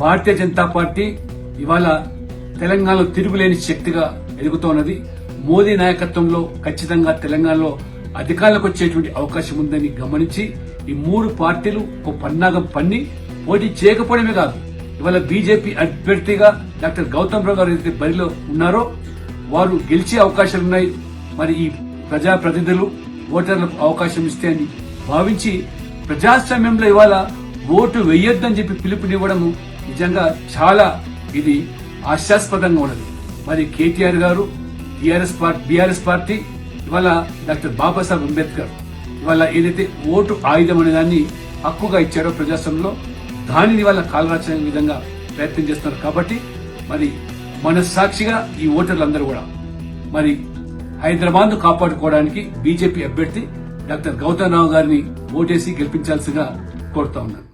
Bharatiya Janata party ఇవాళ తెలంగాణలో తిరుగులేని శక్తిగా ఎదుగుతోన్నది. మోదీ నాయకత్వంలో ఖచ్చితంగా తెలంగాణలో అధికారులకు వచ్చేటువంటి అవకాశం ఉందని గమనించి ఈ మూడు పార్టీలు ఒక పన్నాగం పన్ని పోటీ చేయకపోవడమే కాదు ఇవాళ బీజేపీ అభ్యర్థిగా డాక్టర్ గౌతమ్ రావు గారు ఏదైతే బరిలో ఉన్నారో వారు గెలిచే అవకాశాలున్నాయి. మరి ఈ ప్రజాప్రతినిధులు ఓటర్లకు అవకాశం ఇస్తే అని భావించి ప్రజాస్వామ్యంలో ఇవాళ ఓటు వెయ్యొద్దని చెప్పి పిలుపునివ్వడము నిజంగా చాలా ఇది హాస్యాస్పదంగా ఉన్నది. మరి కేటీఆర్ గారు టిఆర్ఎస్ పార్టీ బీఆర్ఎస్ పార్టీ ఇవాళ డాక్టర్ బాబాసాహెబ్ అంబేద్కర్ ఇవాళ ఏదైతే ఓటు ఆయుధం అనే దాన్ని హక్కుగా ఇచ్చారో ప్రజాస్వామ్యంలో దానిని వాళ్ళ కాలరాచే విధంగా ప్రయత్నం చేస్తున్నారు కాబట్టి మరి మనస్సాక్షిగా ఈ ఓటర్లందరూ కూడా మరి హైదరాబాద్ను కాపాడుకోవడానికి బీజేపీ అభ్యర్థి డాక్టర్ గౌతమ్ రావు గారిని ఓటేసి గెలిపించాల్సిగా కోరుతా ఉన్నాను.